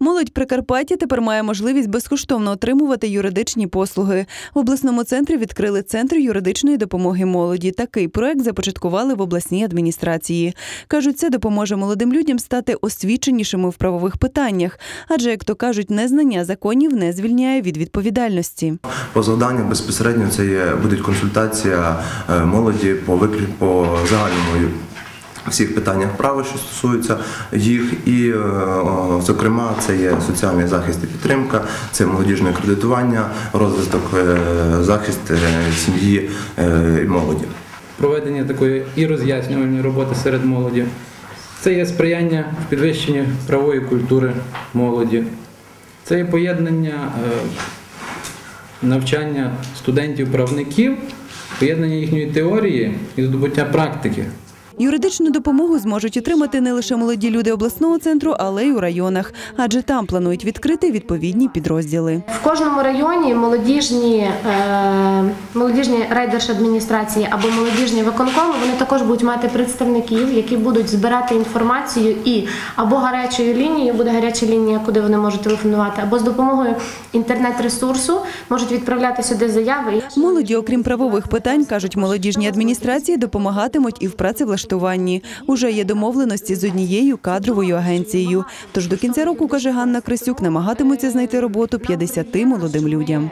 Молодь Прикарпаття тепер має можливість безкоштовно отримувати юридичні послуги. В обласному центрі відкрили центр юридичної допомоги молоді. Такий проект започаткували в обласній адміністрації. кажуть, це допоможе молодим людям стати освіченішими в правових питаннях, адже, як то кажуть, незнання законів не звільняє від відповідальності. По завданню безпосередньо це є буде консультація е, молоді по виклі по загальному всіх питаннях права, що стосуються їх, і е, зокрема це є соціальний захист і підтримка, це молодіжне кредитування, розвиток е, захист е, сім'ї і молоді. проведення такої і роз'яснювальної роботи серед молоді. Це є сприяння в підвищенні правової культури молоді. Це є поєднання навчання студентів-правників, поєднання їхньої теорії і здобуття практики. Юридичну допомогу зможуть отримати не лише молоді люди обласного центру, але й у районах, адже там планують відкрити відповідні підрозділи. В кожному районі молодіжні, е, молодіжні райдержадміністрації або молодіжні виконкоми вони також будуть мати представників, які будуть збирати інформацію і або гарячою лінією, буде гаряча лінія, куди вони можуть телефонувати, або з допомогою інтернет-ресурсу можуть відправляти сюди заяви. Молоді, окрім правових питань, кажуть, молодіжні адміністрації допомагатимуть і в працевлаштуванні. Уже є домовленості з однією кадровою агенцією. Тож до кінця року, каже Ганна Крисюк, намагатимуться знайти роботу 50 молодим людям.